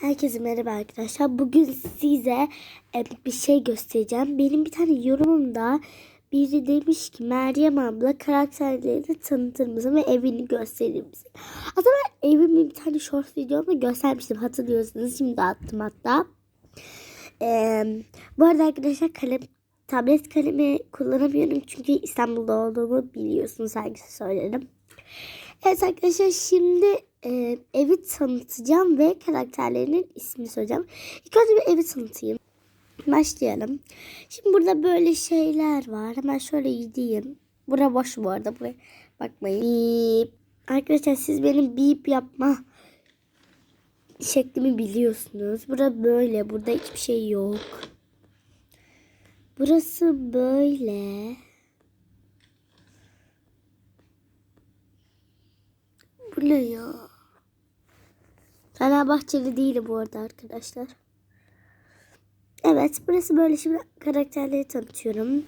Herkese merhaba arkadaşlar. Bugün size e, bir şey göstereceğim. Benim bir tane yorumumda biri demiş ki Meryem abla karakterlerini tanıtır mısın ve evini gösterir misin? Aslında ben evimi bir tane short videomda göstermiştim hatırlıyorsunuz. Şimdi attım hatta. E, bu arada arkadaşlar kalem tablet kalemi kullanamıyorum çünkü İstanbul'da olduğumu biliyorsunuz herkese söyledim. Evet arkadaşlar şimdi e, evi tanıtacağım ve karakterlerinin ismini söyleyeceğim. İlk önce bir evi tanıtayım. Başlayalım. Şimdi burada böyle şeyler var. Hemen şöyle gideyim. Bura boş bu arada. Buraya bakmayın. Bip. Arkadaşlar siz benim bip yapma şeklimi biliyorsunuz. Bura böyle. Burada hiçbir şey yok. Burası böyle. Bu ne ya? Fenerbahçeli değil bu arada arkadaşlar. Evet burası böyle şimdi karakterleri tanıtıyorum.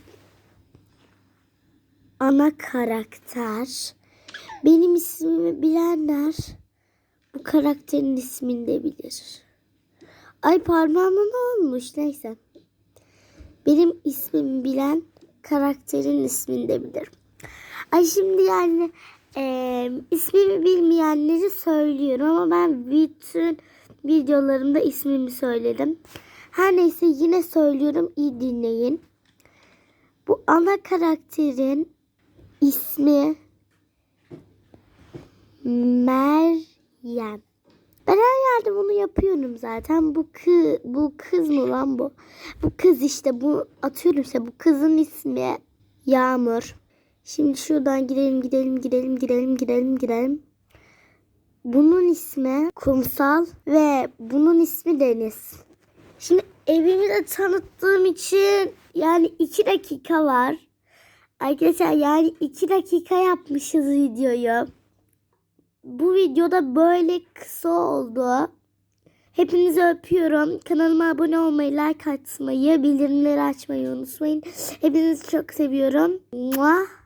Ana karakter. Benim ismimi bilenler bu karakterin ismini de bilir. Ay parmağıma ne olmuş neyse. Benim ismimi bilen karakterin ismini de bilir. Ay şimdi yani e, ismimi bilmeyenleri söylüyorum ama ben bütün videolarımda ismimi söyledim. Her neyse yine söylüyorum iyi dinleyin. Bu ana karakterin ismi Meryem. Ben her yerde bunu yapıyorum zaten. Bu kız, bu kız mı lan bu? Bu kız işte bu atıyorum işte bu kızın ismi Yağmur. Şimdi şuradan gidelim gidelim gidelim gidelim gidelim gidelim. Bunun ismi Kumsal ve bunun ismi Deniz. Şimdi evimi de tanıttığım için yani iki dakika var. Arkadaşlar yani iki dakika yapmışız videoyu. Bu videoda böyle kısa oldu. Hepinizi öpüyorum. Kanalıma abone olmayı, like atmayı, bildirimleri açmayı unutmayın. Hepinizi çok seviyorum. Muah.